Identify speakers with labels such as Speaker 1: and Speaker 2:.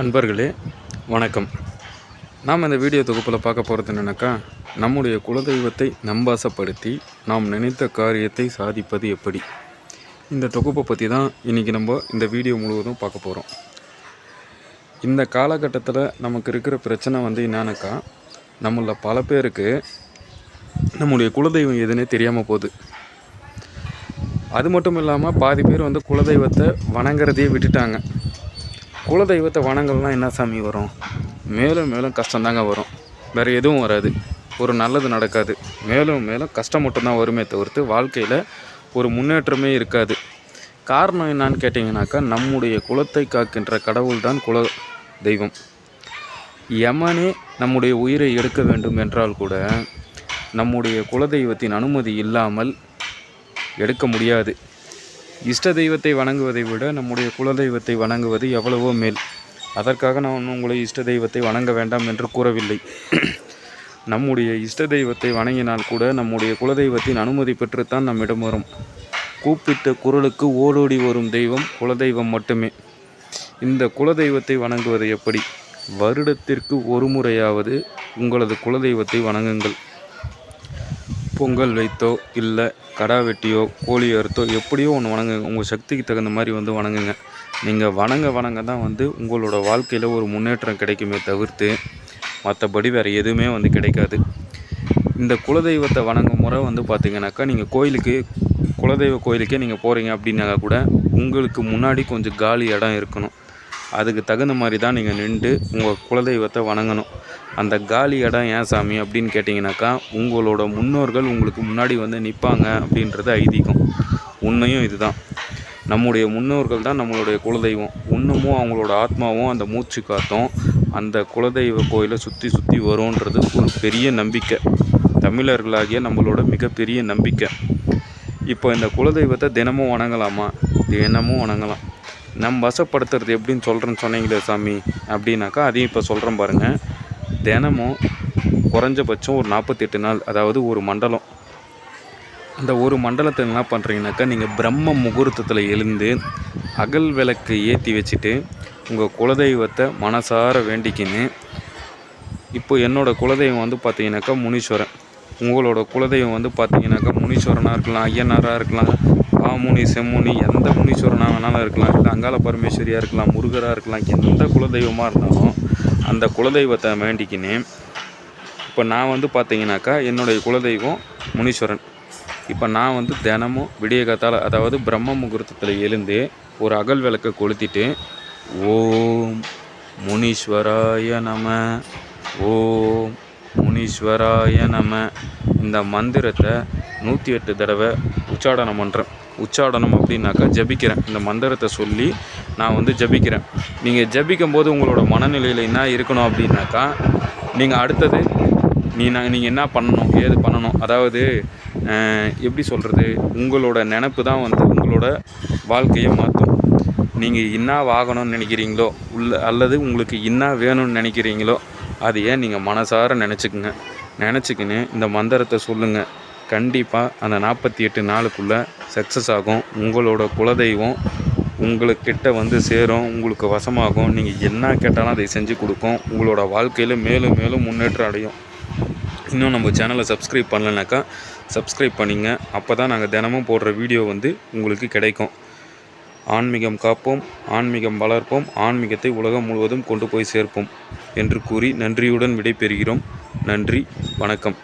Speaker 1: அன்பர்களே வணக்கம். நாம் இந்த வீடியோ தொகுப்பில் பார்க்க போகிறது என்னென்னாக்கா நம்முடைய குலதெய்வத்தை நம்பாசப்படுத்தி நாம் நினைத்த காரியத்தை சாதிப்பது எப்படி? இந்த தொகுப்பை பற்றி தான் இன்றைக்கி நம்ம இந்த வீடியோ முழுவதும் பார்க்க போகிறோம் இந்த காலகட்டத்தில் நமக்கு இருக்கிற பிரச்சனை வந்து என்னன்னாக்கா நம்மள பல பேருக்கு நம்முடைய குலதெய்வம் எதுன்னே தெரியாமல் போகுது. அது மட்டும் இல்லாமல் பாதி பேர் வந்து குலதெய்வத்தை வணங்குறதையே விட்டுட்டாங்க. குலதெய்வத்தை வணங்கலாம் என்ன சாமி வரும்? மேலும் மேலும் கஷ்டந்தாங்க வரும். வேறு எதுவும் வராது. ஒரு நல்லது நடக்காது. மேலும் மேலும் கஷ்டம் மட்டும்தான் வருமே தவிர்த்து வாழ்க்கையில் ஒரு முன்னேற்றமே இருக்காது. காரணம் என்னான்னு கேட்டிங்கனாக்கா நம்முடைய குலத்தை காக்கின்ற கடவுள் தான் குல தெய்வம். யமனே நம்முடைய உயிரை எடுக்க வேண்டும் என்றால் கூட நம்முடைய குலதெய்வத்தின் அனுமதி இல்லாமல் எடுக்க முடியாது. இஷ்ட தெய்வத்தை வணங்குவதை விட நம்முடைய குலதெய்வத்தை வணங்குவது எவ்வளவோ மேல். அதற்காக நான் உங்களை இஷ்ட தெய்வத்தை வணங்க வேண்டாம் என்று கூறவில்லை. நம்முடைய இஷ்ட தெய்வத்தை வணங்கினால் கூட நம்முடைய குலதெய்வத்தின் அனுமதி பெற்றுத்தான் நம்மிடம் வரும். கூப்பிட்ட குரலுக்கு ஓடோடி வரும் தெய்வம் குலதெய்வம் மட்டுமே. இந்த குலதெய்வத்தை வணங்குவது எப்படி? வருடத்திற்கு ஒரு முறையாவது உங்களது குலதெய்வத்தை வணங்குங்கள். பொங்கல் வைத்தோ இல்லை கடா வெட்டியோ கோழி அறுத்தோ எப்படியோ ஒன்று வணங்குங்க. உங்கள் சக்திக்கு தகுந்த மாதிரி வந்து வணங்குங்க. நீங்கள் வணங்க வணங்க தான் வந்து உங்களோட வாழ்க்கையில் ஒரு முன்னேற்றம் கிடைக்குமே தவிர்த்து மற்றபடி வேறு எதுவுமே வந்து கிடைக்காது. இந்த குலதெய்வத்தை வணங்கும் முறை வந்து பார்த்திங்கனாக்கா நீங்கள் கோயிலுக்கு குலதெய்வ கோயிலுக்கே நீங்கள் போகிறீங்க அப்படின்னாக்கா கூட உங்களுக்கு முன்னாடி கொஞ்சம் காலி இடம் இருக்கணும். அதுக்கு தகுந்த மாதிரி தான் நீங்கள் நின்று உங்கள் குலதெய்வத்தை வணங்கணும். அந்த காலி இடம் ஏன் சாமி அப்படின்னு கேட்டிங்கனாக்கா உங்களோட முன்னோர்கள் உங்களுக்கு முன்னாடி வந்து நிற்பாங்க அப்படின்றது ஐதீகம். உண்மையும் இதுதான். நம்முடைய முன்னோர்கள் தான் நம்மளுடைய குலதெய்வம். இன்னமும் அவங்களோட ஆத்மாவும் அந்த மூச்சு காத்தும் அந்த குலதெய்வ கோயிலை சுற்றி சுற்றி வரும்ன்றது ஒரு பெரிய நம்பிக்கை. தமிழர்களாகிய நம்மளோட மிகப்பெரிய நம்பிக்கை. இப்போ இந்த குலதெய்வத்தை தினமும் வணங்கலாமா? தினமும் வணங்கலாம். நம் வசப்படுத்துறது எப்படின்னு சொல்கிறேன்னு சொன்னீங்களே சாமி அப்படின்னாக்கா அதையும் இப்போ சொல்கிறேன் பாருங்கள் தினமும் குறைஞ்சபட்சம் ஒரு நாற்பத்தெட்டு நாள் அதாவது ஒரு மண்டலம். அந்த ஒரு மண்டலத்தில் என்ன பண்ணுறீங்கனாக்கா நீங்கள் பிரம்ம முகூர்த்தத்தில் எழுந்து அகல் விளக்கு ஏற்றி வச்சுட்டு உங்கள் குலதெய்வத்தை மனசார வேண்டிக்கின்னு இப்போ என்னோடய குலதெய்வம் வந்து பார்த்தீங்கன்னாக்கா முனீஸ்வரன். உங்களோட குலதெய்வம் வந்து பார்த்தீங்கன்னாக்கா முனீஸ்வரனாக இருக்கலாம் ஐயனாராக இருக்கலாம் காமுனி செம்முனி எந்த முனீஸ்வரனாக அண்ணனாக இருக்கலாம் இல்லை அங்காள பரமேஸ்வரியாக இருக்கலாம் முருகராக இருக்கலாம் எந்த குலதெய்வமாக இருந்தாலும் அந்த குலதெய்வத்தை வேண்டிக்கின்னு. இப்போ நான் வந்து பார்த்தீங்கன்னாக்கா என்னுடைய குலதெய்வம் முனீஸ்வரன். இப்போ நான் வந்து தினமும் விடிய காத்தால் அதாவது பிரம்ம முகூர்த்தத்தில் எழுந்து ஒரு அகல் விளக்கை கொளுத்திட்டு ஓம் முனீஸ்வராய நம ஓம் முனீஸ்வராய நம இந்த மந்திரத்தை நூற்றி எட்டு தடவை உச்சாடனம் பண்ணுறேன் உச்சாடனம் அப்படின்னாக்கா ஜபிக்கிறேன். இந்த மந்திரத்தை சொல்லி நான் வந்து ஜபிக்கிறேன். நீங்கள் ஜபிக்கும் போது உங்களோட மனநிலையில் என்ன இருக்கணும் அப்படின்னாக்கா நீங்கள் அடுத்தது நீ நான் நீங்கள் என்ன பண்ணணும் ஏது பண்ணணும் அதாவது எப்படி சொல்கிறது உங்களோட நினப்பு தான் வந்து உங்களோட வாழ்க்கையை மாற்றும். நீங்கள் என்ன வாகணும்னு நினைக்கிறீங்களோ உள்ள அல்லது உங்களுக்கு என்ன வேணும்னு நினைக்கிறீங்களோ அது ஏன் நீங்கள் மனசார நினச்சிக்கங்க. நினச்சிக்கின்னு இந்த மந்திரத்தை சொல்லுங்கள் கண்டிப்பாக அந்த நாற்பத்தி எட்டு நாளுக்குள்ளே சக்ஸஸ் ஆகும். உங்களோட குலதெய்வம் உங்களுக்கிட்ட வந்து சேரும் உங்களுக்கு வசமாகும். நீங்கள் என்ன கேட்டாலும் அதை செஞ்சு கொடுக்கும். உங்களோட வாழ்க்கையில் மேலும் மேலும் முன்னேற்றம் அடையும். இன்னும் நம்ம சேனலை சப்ஸ்கிரைப் பண்ணலனாக்கா சப்ஸ்கிரைப் பண்ணிங்க. அப்போ தான் நாங்கள் தினமும் போடுற வீடியோ வந்து உங்களுக்கு கிடைக்கும். ஆன்மீகம் காப்போம் ஆன்மீகம் வளர்ப்போம் ஆன்மீகத்தை உலகம் முழுவதும் கொண்டு போய் சேர்ப்போம் என்று கூறி நன்றியுடன் விடைபெறுகிறோம். நன்றி வணக்கம்.